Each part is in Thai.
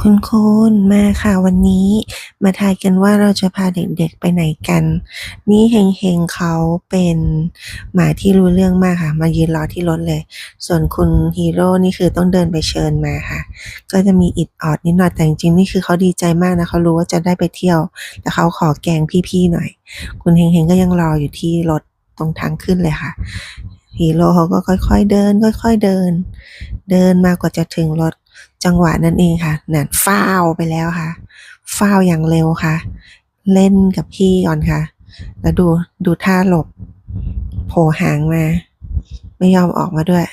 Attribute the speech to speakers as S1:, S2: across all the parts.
S1: คุณคุณมาค่ะวันนี้มาทายกันว่าเราจะพาเด็กๆไปไหนกัน นี่เฮงเฮงเขาเป็นหมาที่รู้เรื่องมากค่ะ มายืนรอที่รถเลย ส่วนคุณฮีโร่นี่คือต้องเดินไปเชิญมาค่ะ ก็จะมีอิดออดนิดหน่อยแต่จริงๆนี่คือเขาดีใจมากนะเขารู้ว่าจะได้ไปเที่ยว แต่เขาขอแกงพี่ๆหน่อย คุณเฮงเฮงก็ยังรออยู่ที่รถตรงทางขึ้นเลยค่ะฮีโร่เขาก็ค่อยๆเดิน ค่อย ๆเดิน เดินมากว่าจะถึงรถ จังหวะนั้นเองค่ะนั่นฟ้าวไปแล้วค่ะฟ้าวอย่างเร็วค่ะ เล่นกับพี่ก่อนค่ะ แล้วดูดูท่าหลบ โผล่หางมา ไม่ยอมออกมาด้วย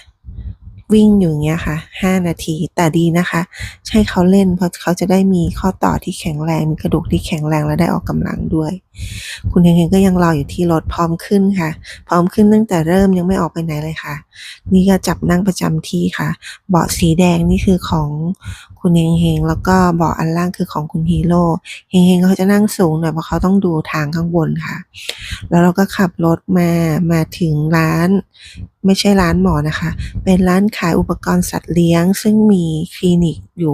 S1: วิ่งอยู่อย่างเงี้ยค่ะ 5 นาที แต่ดีนะคะ ใช่เขาเล่นเพราะเขาจะได้มีข้อต่อที่แข็งแรง มีกระดูกที่แข็งแรงและได้ออกกำลังด้วย คุณเฮงเฮงก็ยังรออยู่ที่รถพร้อมขึ้นค่ะ พร้อมขึ้นตั้งแต่เริ่มยังไม่ออกไปไหนเลยค่ะ นี่ก็จับนั่งประจำที่ค่ะ เบาะสีแดงนี่คือของ คุณเฮงเฮงแล้วก็เบาะอันล่างคือของคุณฮีโร่เฮงเฮงเขาจะนั่งสูงหน่อยเพราะเขาต้องดูทางข้างบนค่ะ แล้วเราก็ขับรถมามาถึงร้าน ไม่ใช่ร้านหมอนะคะ เป็นร้านขายอุปกรณ์สัตว์เลี้ยง ซึ่งมีคลินิกอยู่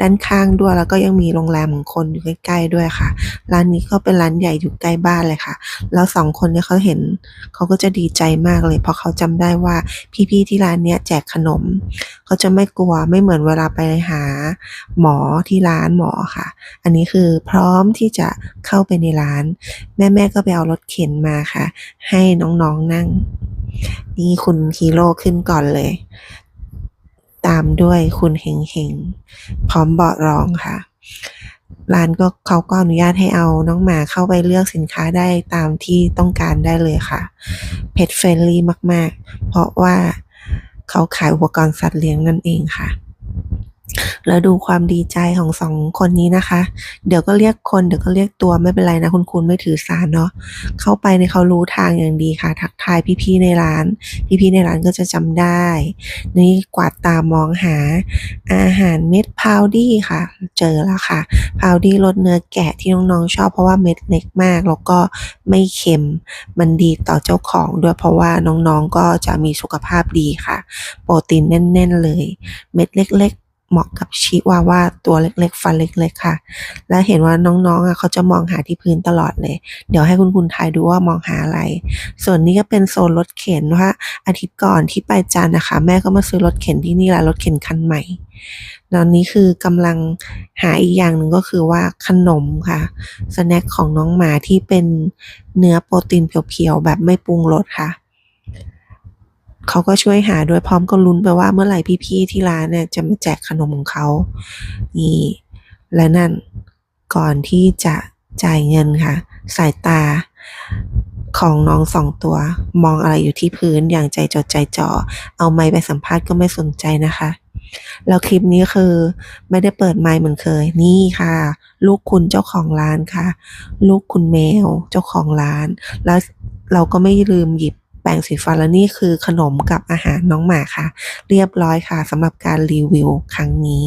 S1: ด้านข้างด้วย แล้วก็ยังมีโรงแรมของคนอยู่ใกล้ๆด้วยค่ะ ร้านนี้ก็เป็นร้านใหญ่อยู่ใกล้บ้านเลยค่ะ แล้วสองคนเนี่ยเขาเห็นเขาก็จะดีใจมากเลย เพราะเขาจำได้ว่าพี่ๆที่ร้านเนี้ยแจกขนม เขาจะไม่กลัวไม่เหมือนเวลาไปหาหมอที่ร้านหมอค่ะ อันนี้คือพร้อมที่จะเข้าไปในร้าน แม่ๆก็ไปเอารถเข็นมาค่ะ ให้น้องๆนั่ง นี่คุณฮีโร่ขึ้นก่อนเลย ตามด้วยคุณเฮงเฮงพร้อมเบาะรองค่ะ ร้านก็เขาก็อนุญาตให้เอาน้องหมาเข้าไปเลือกสินค้าได้ตามที่ต้องการได้เลยค่ะ Pet Friendly มาก ๆ เพราะว่าเขาขายอุปกรณ์สัตว์เลี้ยงนั่นเองค่ะ แล้วดูความดีใจของสองคนนี้นะคะ เดี๋ยวก็เรียกคนเดี๋ยวก็เรียกตัวไม่เป็นไรนะคุณคุณไม่ถือสาเนาะ เข้าไปในเขารู้ทางอย่างดีค่ะ ทักทายพี่ๆในร้าน พี่ๆในร้านก็จะจำได้ นี่กวาดตามองหา อาหารเม็ดพาวดี้ค่ะ เจอแล้วค่ะ พาวดี้รสเนื้อแกะที่น้องๆชอบเพราะว่าเม็ดเล็กมาก แล้วก็ไม่เค็ม มันดีต่อเจ้าของด้วยเพราะว่าน้องๆก็จะมีสุขภาพดีค่ะ โปรตีนแน่น ๆ เลย เม็ดเล็ก ๆ เหมาะกับชิวาว่าตัวเล็กๆ ฟันเล็กๆค่ะ และเห็นว่าน้องๆอะเขาจะมองหาที่พื้นตลอดเลย เดี๋ยวให้คุณคุณทายดูว่ามองหาอะไร ส่วนนี้ก็เป็นโซนรถเข็นว่าอาทิตย์ก่อนที่ไปจันนะคะ แม่ก็มาซื้อรถเข็นที่นี่แหละรถเข็นคันใหม่ตอนนี้คือกำลังหาอีกอย่างหนึ่งก็คือว่าขนมค่ะสแน็คของน้องหมาที่เป็นเนื้อโปรตีนเพียวๆแบบไม่ปรุงรสค่ะ เขาก็ช่วยหาด้วยพร้อมก็ลุ้นไปว่าเมื่อไหร่พี่ๆที่ร้านเนี่ยจะมาแจกขนมของเขานี่และนั่นก่อนที่จะจ่ายเงินค่ะ สายตาของน้องสองตัว มองอะไรอยู่ที่พื้นอย่างใจจดใจจ่อ เอาไมค์ไปสัมภาษณ์ก็ไม่สนใจนะคะ แล้วคลิปนี้คือไม่ได้เปิดไมค์เหมือนเคย นี่ค่ะ ลูกคุณเจ้าของร้านค่ะ ลูกคุณแมวเจ้าของร้าน แล้วเราก็ไม่ลืมหยิบ ปรงสีฟันและนี่คือขนมกับอาหารน้องหมาค่ะ เรียบร้อยค่ะสำหรับการรีวิวครั้งนี้